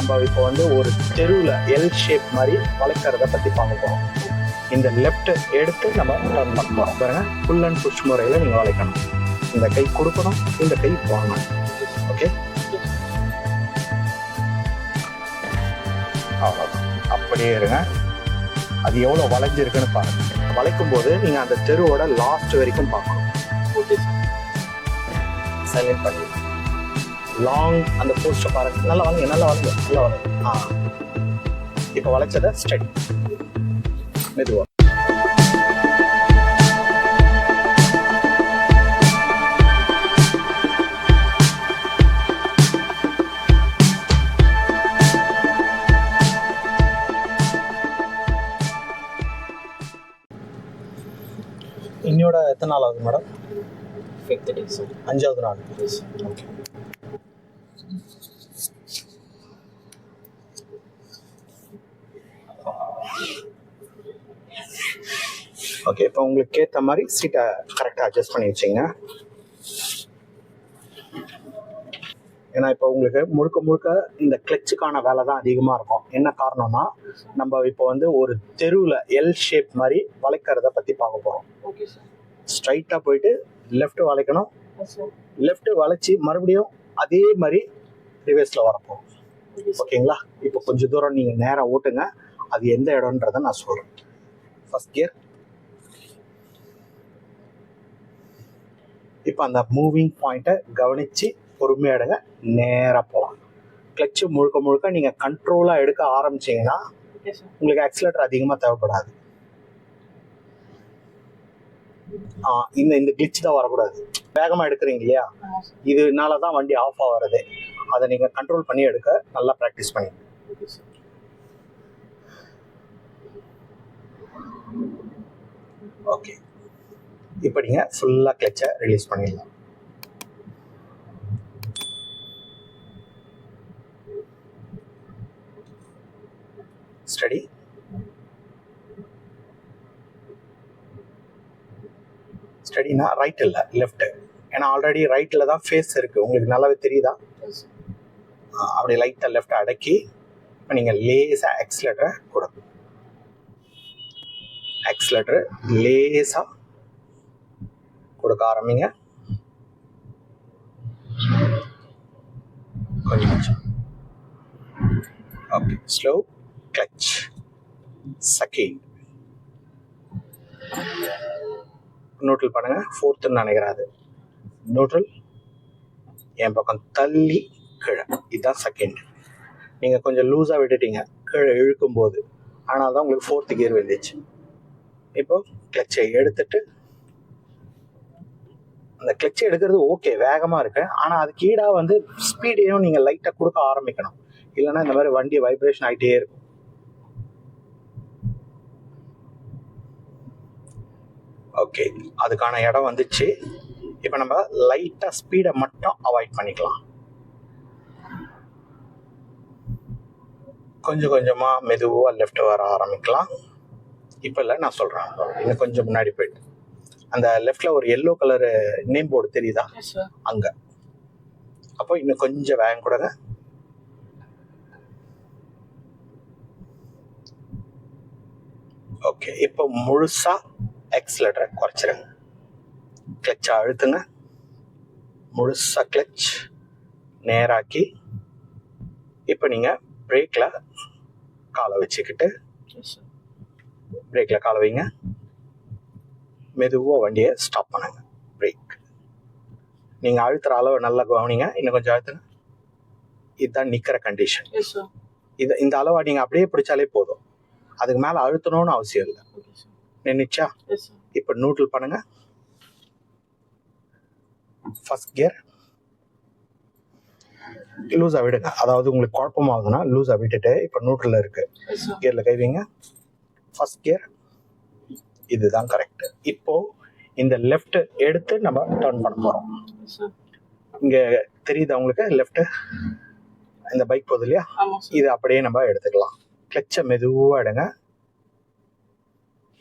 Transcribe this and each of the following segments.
நம்ம இப்போ வந்து ஒரு தெருவில் எல் ஷேப் மாதிரி வளைக்கிறத பற்றி பார்க்க போகிறோம் இந்த லெஃப்ட் எடுத்து நம்ம டர்ன் பண்ண போகிறோம் பாருங்க ஃபுல் அண்ட் புஷ் முறையில் நீங்கள் வளைக்கணும் இந்த கை கொடுக்கணும் இந்த கை வாங்கணும். ஓகே அவ்வளோதான் அப்படியே இருங்க. அது எவ்வளோ வளைஞ்சிருக்குன்னு பாருங்க. வளைக்கும் போது நீங்கள் அந்த தெருவோட லாஸ்ட் வரைக்கும் பார்க்கணும். ஓகே சார் சைலண்ட் பண்ணிடுங்க. லாங் அந்த போஸ்ட்டை பாருங்க. நல்லா வளைங்க நல்லா வளைங்க நல்லா வளைங்க ஆ. இப்போ வளைச்சதை ஸ்டடி மெதுவா. இன்னையோட எத்தனை நாள் ஆகுது மேடம் ஃபிஃப்த் டே சார் அஞ்சாவது நாள். ஓகே ஓகே இப்போ உங்களுக்கு ஏற்ற மாதிரி சீட்டை கரெக்டாக அட்ஜஸ்ட் பண்ணி வச்சிங்க. ஏன்னா இப்போ உங்களுக்கு முழுக்க முழுக்க இந்த கிளச்சுக்கான வேலை தான் அதிகமாக இருக்கும். என்ன காரணம்னா நம்ம இப்போ வந்து ஒரு தெருவில் எல் ஷேப் மாதிரி வளைக்கிறத பற்றி பார்க்க போகிறோம் ஸ்ட்ரைட்டாக போயிட்டு லெஃப்ட் வளைக்கணும். லெஃப்ட் வளைச்சி மறுபடியும் அதே மாதிரி ஓகே சார் ஓகேங்களா? இப்போ கொஞ்சம் தூரம் நீங்கள் நேராக ஓட்டுங்க. அது எந்த இடம்ன்றதை நான் சொல்கிறேன் ஃபர்ஸ்ட் கியர் இப்போ அந்த மூவிங் பாயிண்ட்டை கவனித்து பொறுமையாக எடுங்க. நேராக போகலாம் கிளச்சு முழுக்க முழுக்க நீங்கள் கண்ட்ரோலாக எடுக்க ஆரம்பிச்சீங்கன்னா உங்களுக்கு ஆக்சிலேட்டர் அதிகமாக தேவைப்படாது. இந்த இந்த கிளிச் தான் வரக்கூடாது. வேகமாக எடுக்கிறீங்க இல்லையா? ஆமாம் இதனால தான் வண்டி ஆஃப் ஆகிறது அதை நீங்கள் கண்ட்ரோல் பண்ணி எடுக்க நல்லா ப்ராக்டிஸ் பண்ணி ஓகே ஓகே இப்போ நீங்கள் ஃபுல்லாக கிளச்சை ரிலீஸ் பண்ணிடலாம். ஸ்டடி ஸ்டடினா ரைட் இல்லை லெஃப்ட் ஏன்னா ஆல்ரெடி ரைட்டில் தான் ஃபேஸ் இருக்குது உங்களுக்கு நல்லாவே தெரியுதா? அப்படி லைட்டாக லெஃப்ட் அடக்கி இப்போ நீங்கள் லேசாக எக்ஸ்லேட்டரை கொடுங்க. எக்ஸ்லேட்டர் லேசாக கொடுக்க ஆரம்பிங்க. கொஞ்சம் கொஞ்சம். Okay slow clutch second neutral பண்ணுங்க ஃபோர்த்துன்னு நினைக்கிறேன் அது. நியூட்ரல் என் பக்கம் தள்ளி கீழே. இதுதான் செகண்ட் நீங்கள் கொஞ்சம் லூஸாக விட்டுட்டீங்க. கீழே இழுக்கும் போது. ஆனால் தான் உங்களுக்கு ஃபோர்த்து கியர் வந்துச்சு இப்போ கிளச்சை எடுத்துட்டு அந்த கிளச்சை எடுக்கிறது ஓகே வேகமாக இருக்கு. ஆனால் அதுக்கு ஈடாக வந்து ஸ்பீடையும் நீங்கள் லைட்டாக கொடுக்க ஆரம்பிக்கணும். இல்லைன்னா இந்த மாதிரி வண்டி வைப்ரேஷன் ஆகிட்டே இருக்கும். ஓகே அதுக்கான இடம் வந்துச்சு. இப்போ நம்ம லைட்டாக ஸ்பீடை மட்டும் அவாய்ட் பண்ணிக்கலாம். கொஞ்சம் கொஞ்சமாக மெதுவாக லெஃப்ட் வர ஆரம்பிக்கலாம். இப்போ இல்லை நான் சொல்கிறேன் இன்னும் கொஞ்சம் முன்னாடி போயிட்டு. அந்த லெஃப்டில் ஒரு எல்லோ கலர் நேம் போர்டு தெரியுதா? அங்கே. அப்போ இன்னும் கொஞ்சம் வேகம் கொடுங்க. ஓகே இப்போ முழுசா எக்ஸ்லேட்டரை குறைச்சிருங்க. கிளச்சை அழுத்துங்க. முழுசா கிளச் நேராக்கி இப்போ நீங்கள் பிரேக்கில் காலை வச்சுக்கிட்டு பிரேக்கில் காலை வைங்க. மெதுவாக வண்டியை ஸ்டாப் பண்ணுங்க. பிரேக் நீங்கள் அழுத்துற அளவு நல்லா கவனிங்க. இன்னும் கொஞ்சம் அழுத்துங்க. இதுதான் நிற்கிற கண்டிஷன் இது இந்த அளவை நீங்கள் அப்படியே பிடிச்சாலே போதும். அதுக்கு மேலே அழுத்தணும்னு அவசியம் இல்லை. நின்றுச்சா இப்போ நியூட்ரல் பண்ணுங்க. ஃபர்ஸ்ட் கியர் லூஸாக விடுங்க. அதாவது உங்களுக்கு குழப்பமாகுதுன்னா லூஸாக விட்டுட்டு இப்போ நியூட்ரலில் இருக்கு. கியரில் கை வைங்க. ஃபர்ஸ்ட் கியர் இதுதான் கரெக்ட் இப்போ இந்த லெஃப்ட் எடுத்து நம்ம டர்ன் பண்ண போகிறோம் இங்கே தெரியுதா உங்களுக்கு? லெஃப்ட் இந்த பைக் போகுது இல்லையா? இது அப்படியே நம்ம எடுத்துக்கலாம். கிளச்சை மெதுவாக எடுங்க.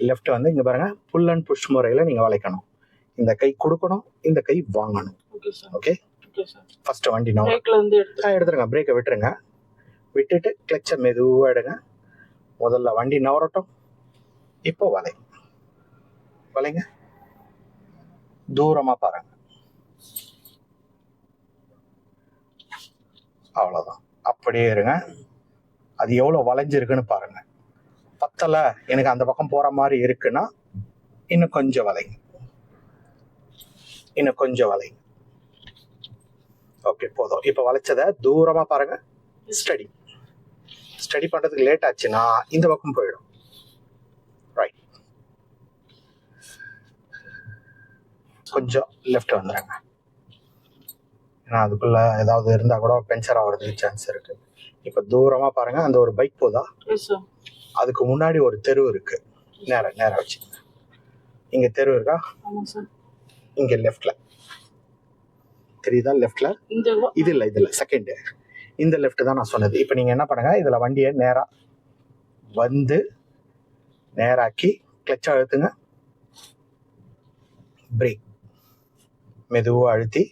லெஃப்ட் வந்து இங்கே பாருங்க புல் அண்ட் புஷ் முறையில் நீங்கள் வளைக்கணும். இந்த கை கொடுக்கணும் இந்த கை வாங்கணும். Okay sir okay okay sir first வண்டி நான் எடுத்துருங்க பிரேக்கை விட்டுருங்க. விட்டுட்டு கிளச்சை மெதுவாக எடுங்க. முதல்ல வண்டி நவரட்டும். இப்போ வலை. வலைங்க. தூரமா பாருங்க. அவ்வளோதான் அப்படியே இருங்க. அது எவ்வளோ வளைஞ்சிருக்குன்னு பாருங்க. பத்தலை எனக்கு அந்த பக்கம் போற மாதிரி இருக்குன்னா இன்னும் கொஞ்சம் வளைங்க இன்னும் கொஞ்சம் வளைங்க ஓகே போதும். இப்போ வளைச்சதை தூரமா பாருங்க. ஸ்டடி ஸ்டடி பண்றதுக்கு லேட் ஆச்சுன்னா இந்த பக்கம் போயிடும். ரைட் கொஞ்சம் லெஃப்ட் வந்துடுங்க ஏன்னா அதுக்குள்ள ஏதாவது இருந்தா கூட பெஞ்சர் ஆகிறதுக்கு சான்ஸ் இருக்கு. இப்போ தூரமா பாருங்க. அந்த ஒரு பைக் போதா? அதுக்கு முன்னாடி ஒரு தெரு இருக்கு. நேரா நேரா வச்சுக்கோங்க. இங்க தெரு இருக்கா? இங்க லெஃப்ட்ல தெரியுதா லெஃப்ட்ல இது இல்லை இது இல்லை. செகண்ட் இந்த லெஃப்ட் தான் நான் சொன்னது. இப்போ நீங்கள் என்ன பண்ணுங்க? இதில் வண்டியை நேராக வந்து நேராக்கி கிளச் அழுத்துங்க. பிரேக் மெதுவாக அழுத்தி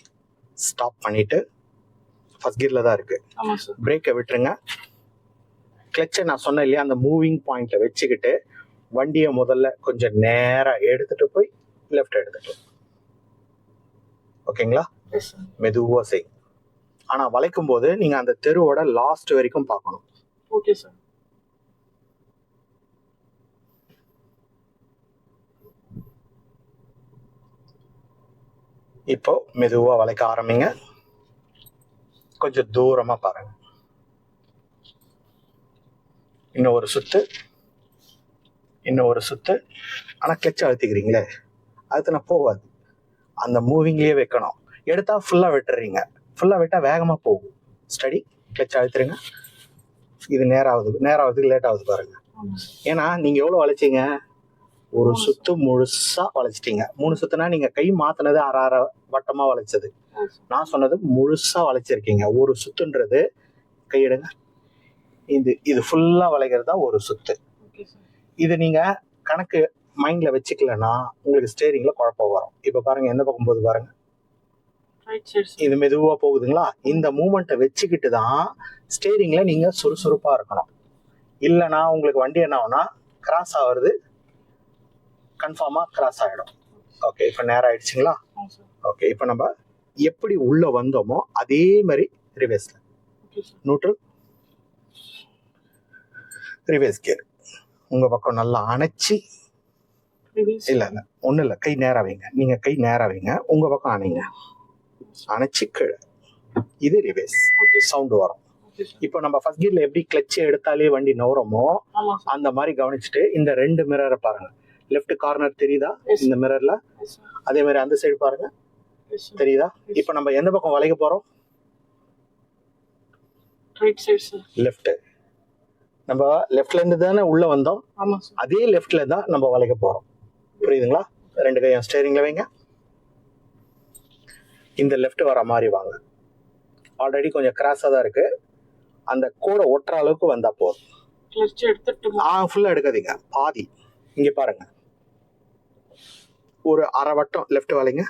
ஸ்டாப் பண்ணிட்டு ஃபர்ஸ்ட் கியரில் தான் இருக்குது பிரேக்கை விட்டுருங்க. கிளச்சை நான் சொன்னேன் இல்லையா அந்த மூவிங் பாயிண்ட்டை வச்சுக்கிட்டு வண்டியை முதல்ல கொஞ்சம் நேராக எடுத்துட்டு போய் லெஃப்ட் எடுத்துட்டு ஓகேங்களா? எஸ் சார் மெதுவாக செய். ஆனால் வளைக்கும் போது நீங்கள் அந்த தெருவோட லாஸ்ட் வரைக்கும் பார்க்கணும். ஓகே சார் இப்போ மெதுவாக வளைக்க ஆரம்பிங்க. கொஞ்சம் தூரமாக பாருங்க. இன்னும் ஒரு சுத்து இன்னும் ஒரு சுத்து. ஆனால் கிளச்சை அழுத்திக்கிறீங்களே? அழுத்தினா போகாது. அந்த மூவிங்லேயே வைக்கணும். எடுத்தால் ஃபுல்லாக விட்டுறீங்க. ஃபுல்லாக விட்டால் வேகமாக போகும். ஸ்டடி கிளச் அழுத்துறீங்க இது நேராகுது. நேராகுதுக்கு லேட் ஆகுது பாருங்க. ஏன்னா நீங்கள் எவ்வளோ வளைச்சிங்க? ஒரு சுத்து முழுசாக வளைச்சிட்டீங்க. மூணு சுத்துனா நீங்கள் கை மாற்றினது அரை அரை வட்டமாக வளைச்சது. நான் சொன்னது முழுசாக வளைச்சிருக்கீங்க. ஒரு சுத்துன்றது கையிடுங்க. இது இது ஃபுல்லா வளைக்கிறது தான் ஒரு சுத்து. இது நீங்க கணக்கு மைண்ட்ல வச்சுக்கலன்னா உங்களுக்கு ஸ்டேரிங்ல குழப்பம் வரும். இப்ப பாருங்க எந்த பக்கம் போகுது பாருங்க. ரைட் சைடு சார் இது மெதுவா போகுதுங்களா? இந்த மூமெண்ட்டை வச்சுக்கிட்டு தான் ஸ்டேரிங்ல நீங்க சுறுசுறுப்பா இருக்கணும். இல்லைன்னா உங்களுக்கு வண்டி என்ன ஆகும்னா கிராஸ் ஆகுறது கன்ஃபார்மா கிராஸ் ஆகிடும் ஓகே இப்போ நேரம் ஆயிடுச்சுங்களா? ஓகே இப்போ நம்ம எப்படி உள்ள வந்தோமோ அதே மாதிரி ரிவேஸ்ல நியூட்ரல் ரிவேஸ் கியர் உங்க பக்கம் நல்லா அணைச்சி இல்ல இல்ல ஒண்ணும் இல்ல கை நேரா வைங்க. நீங்க கை நேரா வைங்க. உங்க பக்கம் அணைங்க. அணைச்சி கீழே. இது ரிவேஸ் சவுண்ட் வரும். இப்போ நம்ம ஃபர்ஸ்ட் கியர்ல எப்படி கிளச் எடுத்தாலே வண்டி நவரமோ அந்த மாதிரி கவனிச்சுட்டு இந்த ரெண்டு மிரரை பாருங்க. லெஃப்ட் கார்னர் தெரியுதா. இந்த மிரர்ல அதே மாதிரி அந்த சைடு பாருங்க. தெரியுதா? இப்போ நம்ம எந்த பக்கம் வளைக்க போறோம்? லெஃப்ட் நம்ம லெஃப்ட்ல இருந்து தானே உள்ள வந்தோம்? அதே லெஃப்ட்ல தான் நம்ம வளைக்க போறோம். புரியுதுங்களா? ரெண்டு கையும் ஸ்டேரிங்ல வைங்க. இந்த லெஃப்ட் வர மாதிரி வாங்க. ஆல்ரெடி கொஞ்சம் கிராஸாக தான் இருக்கு. அந்த கோடை ஒட்டுற அளவுக்கு வந்தா போதும். ஆ ஃபுல்லா எடுக்காதீங்க. பாதி. இங்க பாருங்க. ஒரு அரை வட்டம் லெஃப்ட் வளைங்க.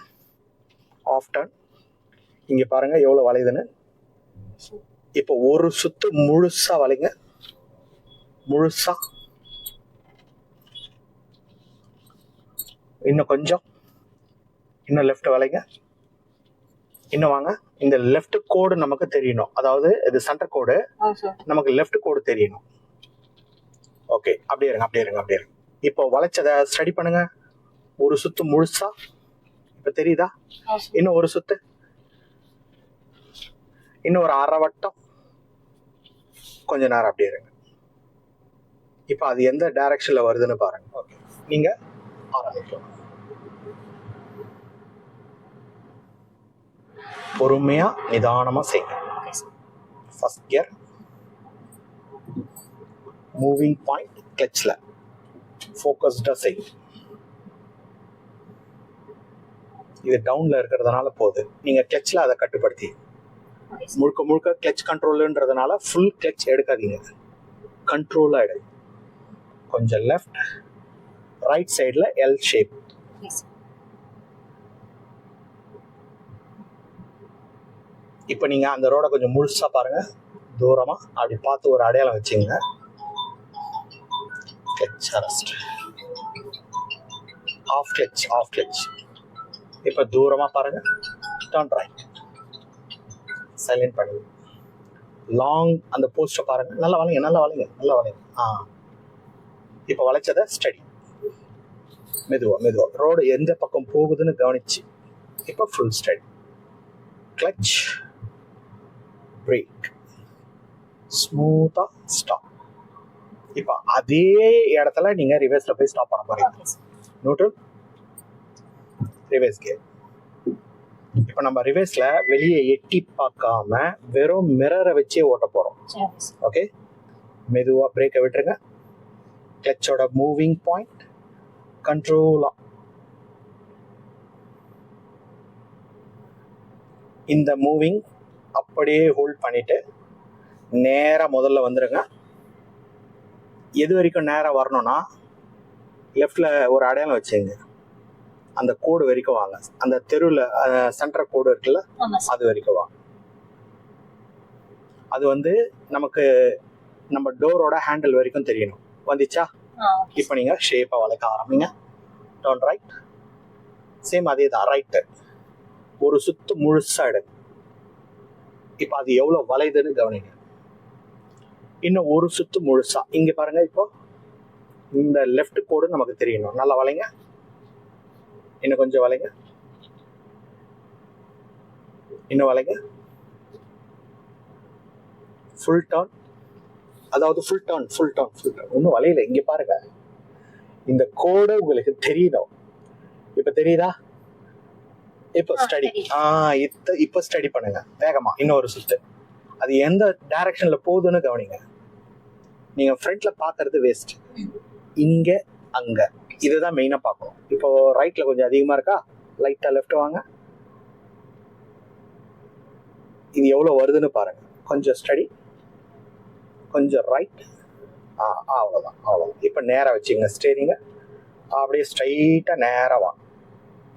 ஆஃப் டர்ன் இங்க பாருங்க எவ்வளவு வளையுதுன்னு. இப்போ ஒரு சுத்து முழுசா வளைங்க. முழுசா. இன்னும் கொஞ்சம். இன்னும் லெஃப்ட் வளைங்க. இன்னும் வாங்க. இந்த லெஃப்ட் கோடு நமக்கு தெரியணும். அதாவது இது சென்டர் கோடு நமக்கு லெஃப்ட் கோடு தெரியணும். ஓகே அப்படியே இருங்க அப்படியே இருங்க அப்படியே இருங்க. இப்போ வளைச்சதை ஸ்டடி பண்ணுங்க. ஒரு சுத்து முழுசா. இப்போ தெரியுதா? இன்னும் ஒரு சுத்து. இன்னும் ஒரு அரை வட்டம். கொஞ்ச நேரம் அப்படியே இருங்க. இப்போ அது எந்த டைரக்ஷன்ல வருதுன்னு பாருங்க. ஓகே நீங்க ஆரம்பிக்கலாம். பொறுமையா நிதானமா செய்யுங்க ஃபர்ஸ்ட் கியர் மூவிங் பாயிண்ட் கிளச்சில் ஃபோக்கஸ்டாக செய்யும் இது டவுனில் இருக்கிறதுனால போகுது. நீங்கள் கிளச்சில் அதை கட்டுப்படுத்தி. முழுக்க முழுக்க கிளச் கண்ட்ரோலுன்றதுனால ஃபுல் கிளச் எடுக்காதீங்க. கண்ட்ரோலாக எடு. கொஞ்சம் லெஃப்ட் ரைட் சைடில் எல் ஷேப் இப்போ நீங்கள் அந்த ரோடை கொஞ்சம் முழுசாக பாருங்க. தூரமாக அப்படி பார்த்து ஒரு அடையாளம் வச்சுங்க. Clutch arrest off clutch off clutch இப்போ தூரமாக பாருங்க. டர்ன் ரைட் சைலண்ட் பண்ணுங்க லாங் அந்த போஸ்ட்டை பாருங்க. நல்லா வளைங்க நல்லா வளைங்க நல்லா வளைங்க. ஆ. இப்போ வளைச்சதை ஸ்டடி மெதுவா மெதுவா. ரோடு எந்த பக்கம் போகுதுன்னு கவனிச்சு. இப்போ ஃபுல் ஸ்டடி கிளச் பிரேக் ஸ்மூத்தா ஸ்டாப் இப்போ அதே இடத்துல நீங்க ரிவர்ஸ்ல போய் ஸ்டாப் பண்ண சார் நியூட்ரல் ரிவர்ஸ் கியர் இப்போ நம்ம ரிவர்ஸ்ல வெளியே எட்டி பார்க்காம வெறும் மிரரை வச்சே ஓட்ட போறோம். சரி ஓகே சார் ஓகே மெதுவா பிரேக்கை விட்டுருங்க. கிளச்சோட மூவிங் பாயிண்ட் கண்ட்ரோலா இந்த மூவிங் அப்படியே ஹோல்ட் பண்ணிட்டு நேரா முதல்ல வந்துருங்க. எது வரைக்கும் நேரா வரணும்னா லெஃப்ட்ல ஒரு அடையாளம் வச்சுங்க. அந்த கோடு வரைக்கும் வாங்க. அந்த தெருவில் சென்டர் கோடு இருக்குல்ல அது வரைக்கும் வாங்க. அது வந்து நமக்கு நம்ம டோரோட ஹேண்டில் வரைக்கும் தெரியணும். வந்துச்சா? இப்போ நீங்கள் ஷேப்பை வளைக்க ஆரம்பிங்க. டர்ன் ரைட் சேம் அதே தான் ரைட்டு ஒரு சுத்து முழுசா எடுங்க இப்போ அது எவ்வளோ வளையுதுன்னு கவனிங்க. இன்னும் ஒரு சுத்து முழுசா. இங்க பாருங்க இப்போ. இந்த லெஃப்ட் கோடு நமக்கு தெரியணும். நல்லா வளைங்க. இன்னும் கொஞ்சம் வளைங்க. இன்னும் வளைங்க. ஃபுல் டர்ன் அதாவது full turn full turn full turn ஒன்றும் வளையல இங்க பாருங்க. இந்த கோடு உங்களுக்கு தெரியணும் இப்ப தெரியுதா? இப்போ ஸ்டடி. ஆ இத்த இப்போ ஸ்டடி பண்ணுங்க. வேகமா இன்னொரு சுத்து அது எந்த டைரக்ஷன்ல போகுதுன்னு கவனிங்க. நீங்க ஃப்ரண்ட்ல பாக்குறது வேஸ்ட் இங்க அங்க. இதுதான் மெயினா பார்க்கணும். இப்போ ரைட்ல கொஞ்சம் அதிகமா இருக்கா? லைட்டா லெஃப்ட் வாங்க. இது எவ்வளவு வருதுன்னு பாருங்க. கொஞ்சம் ஸ்டடி கொஞ்சம் ரைட் ஆ அவ்வளோதான் அவ்வளோதான் இப்போ நேராக வச்சுங்க ஸ்டேரிங்க அப்படியே ஸ்ட்ரைட்டாக நேராக வாங்க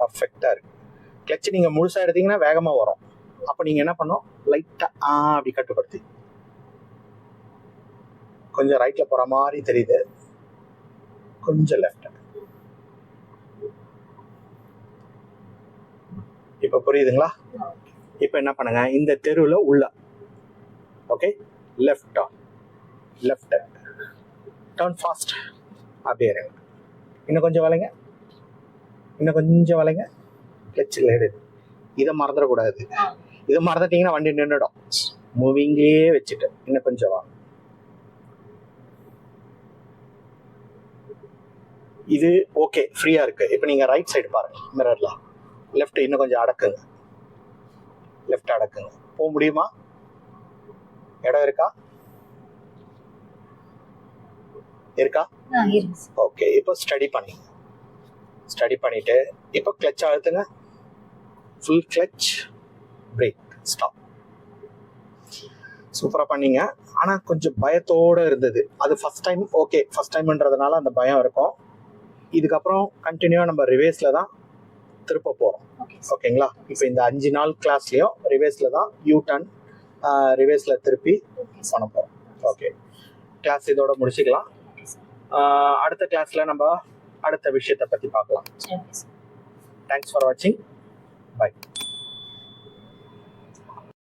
பர்ஃபெக்டாக இருக்கு. கிளச் நீங்கள் முழுசாக எடுத்தீங்கன்னா வேகமாக வரும். அப்போ நீங்கள் என்ன பண்ணணும் லைட்டாக ஆ அப்படி கட்டுப்படுத்தி. கொஞ்சம் ரைட்டில் போகிற மாதிரி தெரியுது. கொஞ்சம் லெஃப்ட் இப்போ புரியுதுங்களா? இப்போ என்ன பண்ணுங்க? இந்த தெருவில் உள்ள. Okay left turn left turn fast அப்படியே இறங்க இன்னும் கொஞ்சம் வளைங்க. இன்னும் கொஞ்சம் வளைங்க. கிளச்சில் எடு இதை மறந்துடக்கூடாது. இதை மறந்துட்டீங்கன்னா வண்டி நின்றுடும் மூவிங்லேயே வச்சுட்டு இன்னும் கொஞ்சம் வாங்க இது ஓகே ஃப்ரீயாக இருக்கு. இப்போ நீங்கள் ரைட் சைடு பாருங்கள் மிரரில் லெஃப்ட் இன்னும் கொஞ்சம் அடக்குங்க. லெஃப்ட் அடக்குங்க. போக முடியுமா? இடம் இருக்கா? இருக்கா? ஓகே இப்போ ஸ்டடி பண்ணிங்க. ஸ்டடி பண்ணிட்டு இப்போ கிளச் அழுத்துங்க. ஃபுல் கிளச் பிரேக் ஸ்டாப் சூப்பராக பண்ணீங்க. ஆனால் கொஞ்சம் பயத்தோட இருந்தது. அது ஃபர்ஸ்ட் டைம் ஓகே ஃபர்ஸ்ட் டைம்ன்றதுனால அந்த பயம் இருக்கும். இதுக்கப்புறம் கண்டினியூவாக நம்ம ரிவேஸில் தான் திருப்ப போகிறோம் ஓகேங்களா இப்போ இந்த அஞ்சு நாள் கிளாஸ்லேயும் ரிவேஸில் தான் யூ டர்ன் ரிவேஸில் திருப்பி பண்ண போகிறோம் ஓகே கிளாஸ் இதோட முடிச்சுக்கலாம். அடுத்த கிளாஸ்ல நம்ம அடுத்த விஷயத்தை பத்தி பார்க்கலாம். தேங்க்ஸ் ஃபார் வாட்சிங் பை